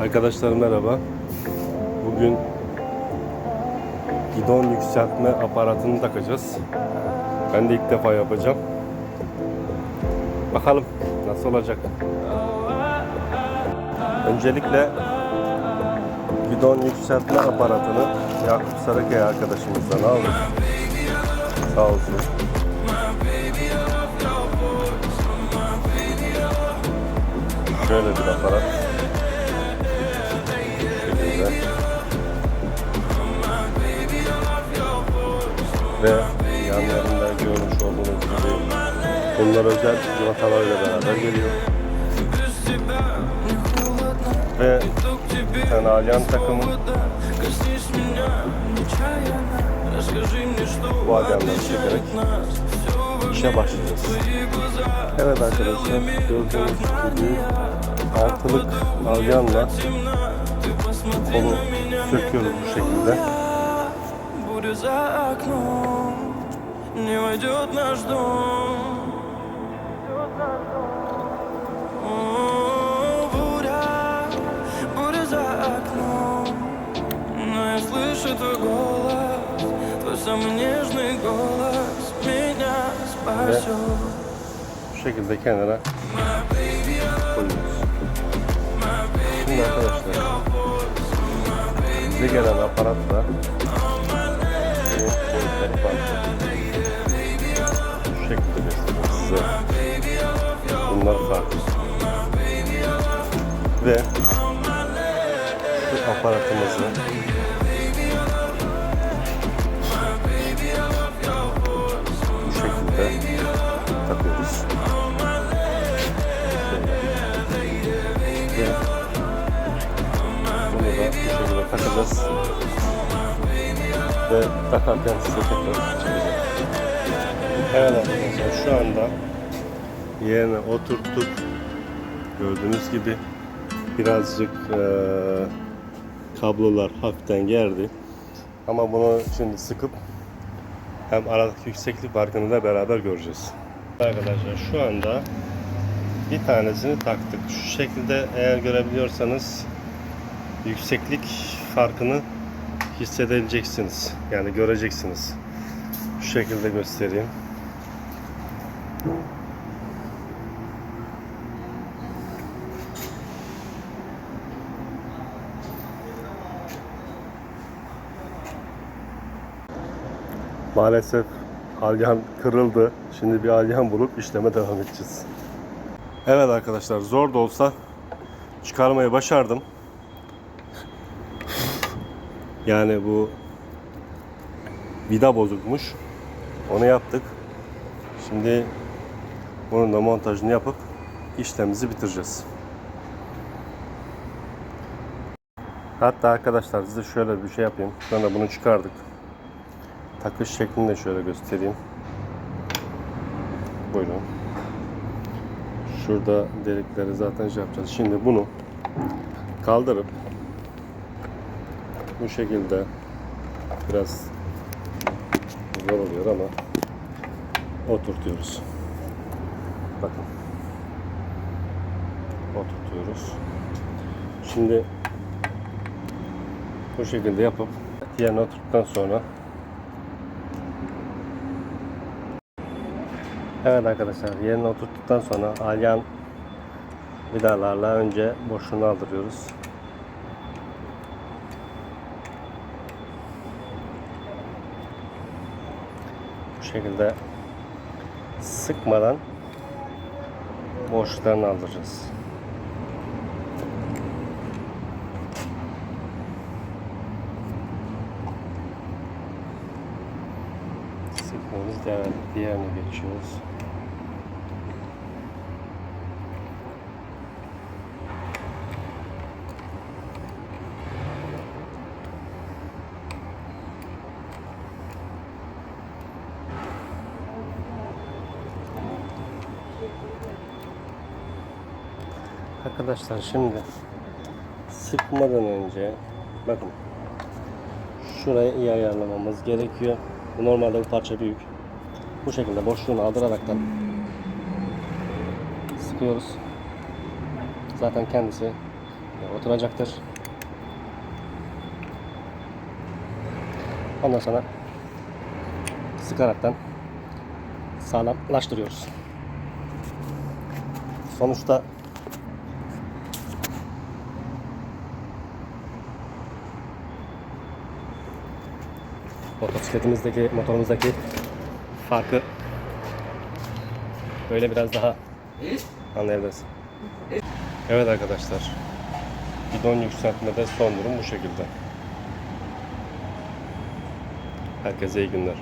Arkadaşlar merhaba. Bugün gidon yükseltme aparatını takacağız. Ben de ilk defa yapacağım. Bakalım nasıl olacak. Öncelikle gidon yükseltme aparatını Yakup Sarıkaya arkadaşımızdan aldık. Sağ olsun. Şöyle bir aparat. Ve yanlarında görmüş olduğunuz gibi bunlar özel civatalarıyla beraber geliyor. Ve bir tane alyan takımı bu alyanları çekerek işe başlayacağız. Evet arkadaşlar gördüğünüz gibi altılık alyanla kolu söküyoruz bu şekilde. Буря за окном Не войдет наш дом. О, Буря, буря за окном Но я слышу твой голос Твой самый нежный голос Меня спасет. Bu şekilde kenara koyuyoruz. Şimdi arkadaşlar bize gelen aparatla aparatımızı bu şekilde takıyoruz. Ve bunu da bu şekilde takacağız. Ve takarken size tekrar çekeceğim. Evet arkadaşlar şu anda yerine oturttuk. Gördüğünüz gibi birazcık eee, kablolar hafiften gerdi. Ama bunu şimdi sıkıp hem aradaki yükseklik farkını da beraber göreceğiz. Arkadaşlar şu anda bir tanesini taktık. Şu şekilde eğer görebiliyorsanız yükseklik farkını hissedebileceksiniz. Yani göreceksiniz. Şu şekilde göstereyim. Maalesef alyan kırıldı. Şimdi bir alyan bulup işleme devam edeceğiz. Evet arkadaşlar zor da olsa çıkarmayı başardım. Yani bu vida bozukmuş. Onu yaptık. Şimdi bunun da montajını yapıp işlemimizi bitireceğiz. Hatta arkadaşlar size şöyle bir şey yapayım. Sonra bunu çıkardık. Takış şeklini de şöyle göstereyim. Buyurun. Şurada delikleri zaten şey yapacağız. Şimdi bunu kaldırıp bu şekilde biraz zor oluyor ama oturtuyoruz. Bakın. Oturtuyoruz. Şimdi bu şekilde yapıp yerine oturttuktan sonra Evet arkadaşlar yerine oturttuktan sonra alyan vidalarla önce boşluğunu aldırıyoruz. Bu şekilde sıkmadan boşluklarını aldıracağız. Sıkmamız diğer, diğerine geçiyoruz. Arkadaşlar şimdi sıkmadan önce bakın şurayı iyi ayarlamamız gerekiyor. Bu normalde bu parça büyük. Bu şekilde boşluğunu aldıraraktan sıkıyoruz. Zaten kendisi oturacaktır. Ondan sonra sıkaraktan sağlamlaştırıyoruz. Sonuçta motosikletimizdeki, motorumuzdaki farkı böyle biraz daha anlayabiliriz. Evet arkadaşlar. Bidon yükseltmede son durum bu şekilde. Herkese iyi günler.